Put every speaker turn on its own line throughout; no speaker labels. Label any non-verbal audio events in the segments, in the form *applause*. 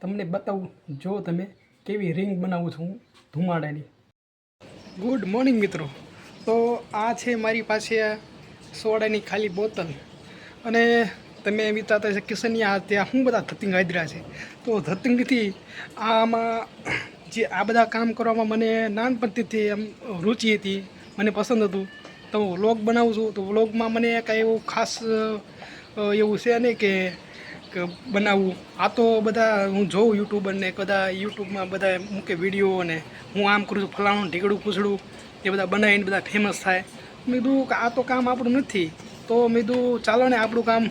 તમને બતાવું, જો તમે કેવી રિંગ બનાવું છું ધુમાડાની. ગુડ મોર્નિંગ મિત્રો. તો આ છે મારી પાસે સોડાની ખાલી બોતલ. અને તમે વિચારતા છે કિશનિયા ત્યાં શું બધા ધતિંગ હાજરા છે. તો ધતિંગથી આમાં જે આ બધા કામ કરવામાં મને નાનપણથી આમ રુચિ હતી, મને પસંદ હતું. તો હું વ્લોગ બનાવું છું. તો વ્લોગમાં મને કાંઈ એવું ખાસ એવું છે નહીં કે બનાવવું આ તો બધા હું જોઉં યુટ્યુબરને બધા યુટ્યુબમાં બધા મૂકે વીડિયો ને હું આમ કરું છું, ફલાણું, ઢીકડું પૂછડું એ બધા બનાવીને બધા ફેમસ થાય. મેં કીધું કે આ તો કામ આપણું નથી. તો મેં કીધું, ચાલો ને આપણું કામ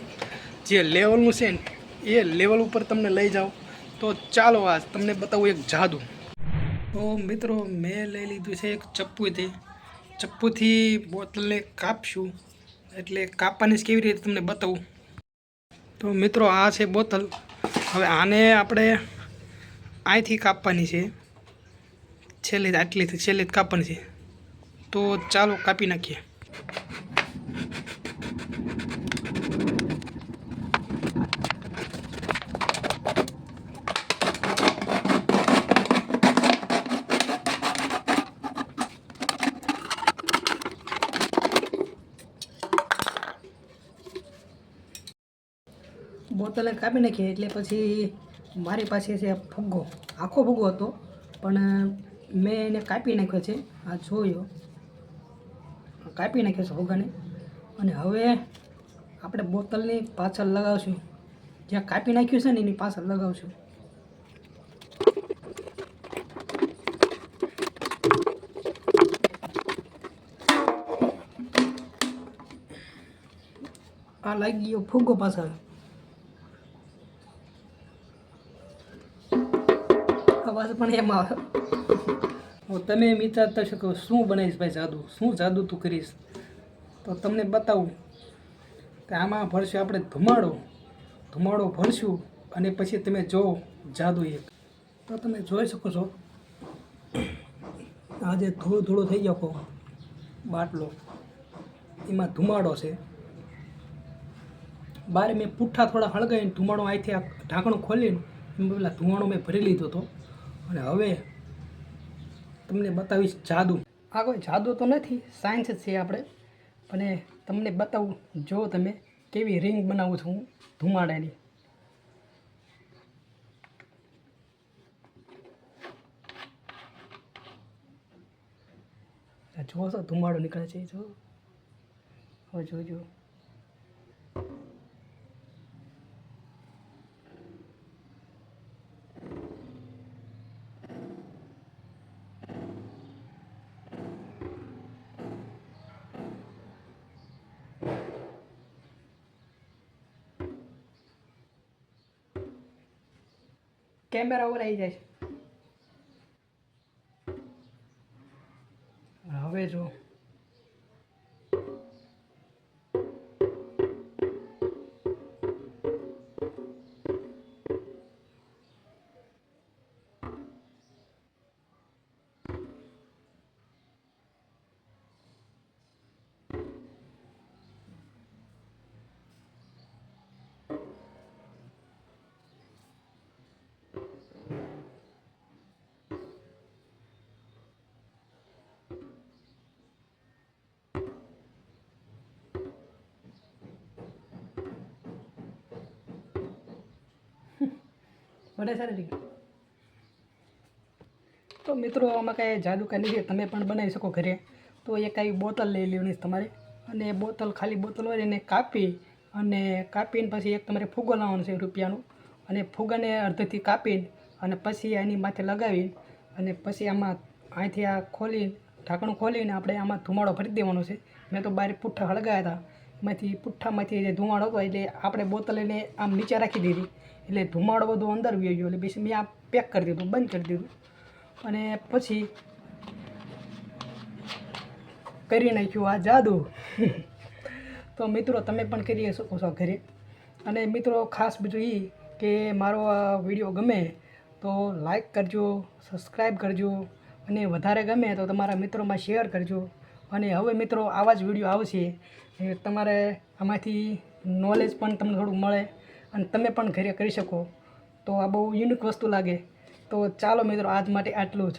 જે લેવલનું છે ને, એ લેવલ ઉપર તમને લઈ જાઓ. તો ચાલો આ તમને બતાવું એક જાદુ. તો મિત્રો, મેં લઈ લીધું છે એક ચપ્પુથી. ચપ્પુથી બોટલને કાપશું. એટલે કાપવાની કેવી રીતે તમને બતાવું. તો મિત્રો આ છે બોતલ. હવે આને આપણે અહીંથી કાપવાની છે. છેલ્લે આટલીથી છેલ્લે કાપવાની છે. તો ચાલો કાપી નાખીએ. બોતલે કાપી નાખી એટલે પછી મારી પાસે છે ફુગ્ગો આખો ફુગ્ગો હતો, પણ મેં એને કાપી નાખ્યો છે. આ જોયો. કાપી નાખ્યો છે ફુગ્ગાને અને હવે આપણે બોટલની પાછળ લગાવશું. જ્યાં કાપી નાખ્યું છે ને એની પાછળ લગાવશું. આ લાગી ગયો ફુગ્ગો પાછળ. અવાજ પણ એમ આવે. તમે એમ વિચારતા છો કે શું બનાવીશ ભાઈ જાદુ? શું જાદુ તું કરીશ? તો તમને બતાવું કે આમાં ભરશું આપણે ધુમાડો. ધુમાડો ભરશું અને પછી તમે જો જાદુ એક. તો તમે જોઈ શકો છો, આજે થોડું થોડું થઈ ગયો બાટલો. એમાં ધુમાડો છે. બારે મેં પુઠ્ઠા થોડા હળગાવીને ધુમાડો અહીંથી ઢાંકણું ખોલીને એમાં પેલા ધુમાડો મેં ભરી લીધો હતો. અને હવે તમને બતાવીશ જાદુ. આ કોઈ જાદુ તો નથી સાયન્સ જ છે આપણે. અને તમને બતાવું, જો તમે કેવી રિંગ બનાવું છું હું ધુમાડાની. આ છો, ધુમાડો નીકળે છે, જો. હવે જોજો. કેમેરા ઉપર આવી જાય. હવે જો. વડે સારી રીતે. તો મિત્રો, આમાં કાંઈ જાદુ કાંઈ નથી. તમે પણ બનાવી શકો ઘરે. તો એક આવી બોટલ લઈ લેવાની તમારે. અને બોટલ ખાલી બોટલ હોય એને કાપી અને કાપીને પછી એક તમારે ફુગ્ગો લાવવાનો છે રૂપિયાનો. અને ફુગ્ગાને અડધેથી કાપીને અને પછી એની માથે લગાવી અને પછી આમાં અહીંથી આ ખોલી ઢાંકણું ખોલીને આપણે આમાં ધુમાડો ભરી દેવાનો છે. મેં તો બહાર પુઠ્ઠા હળગાયા હતા. એમાંથી પુઠ્ઠામાંથી જે ધુમાડો હતો, એટલે આપણે બોટલ એને આમ નીચે રાખી દીધી. એટલે ધુમાડો બધો અંદર વહી ગયો. એટલે પછી મેં આ પેક કરી દીધું, બંધ કરી દીધું. અને પછી કરી નાખ્યું આ જાદુ. *laughs* તો મિત્રો, તમે પણ કરી શકો છો ઘરે. અને મિત્રો, ખાસ બીજું એ કે મારો આ વીડિયો ગમે તો લાઈક કરજો સબસ્ક્રાઈબ કરજો. અને વધારે ગમે તો તમારા મિત્રોમાં શેર કરજો. અને હવે મિત્રો, આવા જ વીડિયો આવશે. તમારે આમાંથી નોલેજ પણ તમને થોડું મળે. અને તમે પણ ઘરે કરી શકો. તો આ બહુ યુનિક વસ્તુ લાગે. તો ચાલો મિત્રો, આજ માટે આટલું જ.